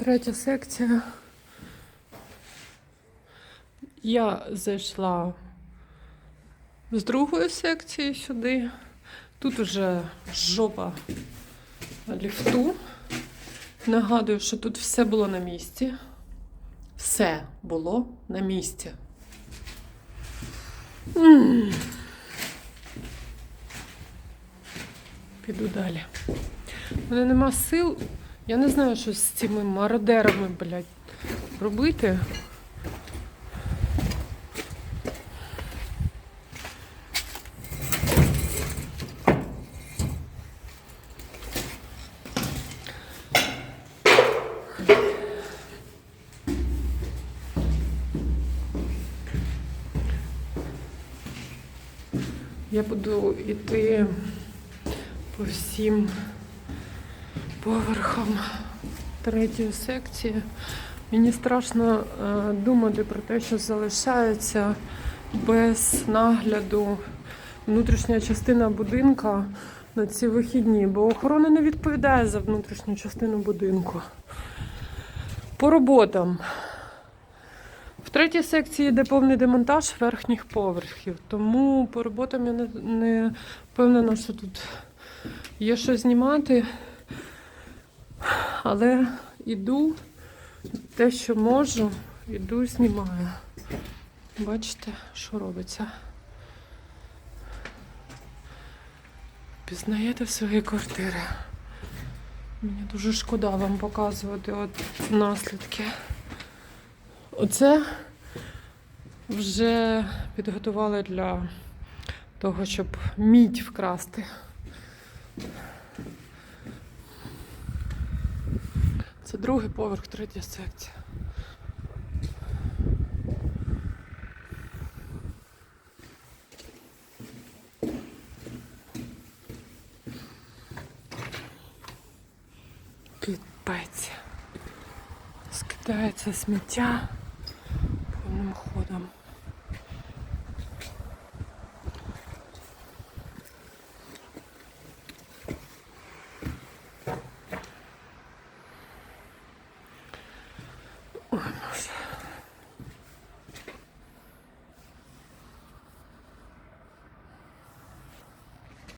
Третя секція. Я зайшла з другої секції сюди. Тут вже жопа ліфту. Нагадую, що тут все було на місці. Все було на місці. Піду далі. У мене нема сил. Я не знаю, що з цими мародерами, блядь, робити. Я буду йти по всім поверхам третьої секції. Мені страшно е, думати про те, що залишається без нагляду внутрішня частина будинка на ці вихідні, бо охорона не відповідає за внутрішню частину будинку. По роботам. В третій секції йде повний демонтаж верхніх поверхів, тому по роботам я не, не впевнена, що тут є що знімати. Але іду те, що можу, іду знімаю. Бачите, що робиться. Пізнаєте свої квартири. Мені дуже шкода вам показувати от наслідки. Оце вже підготували для того, щоб мідь вкрасти. Це другий поверх, третя секція. Підпець. Скидається сміття повним ходом.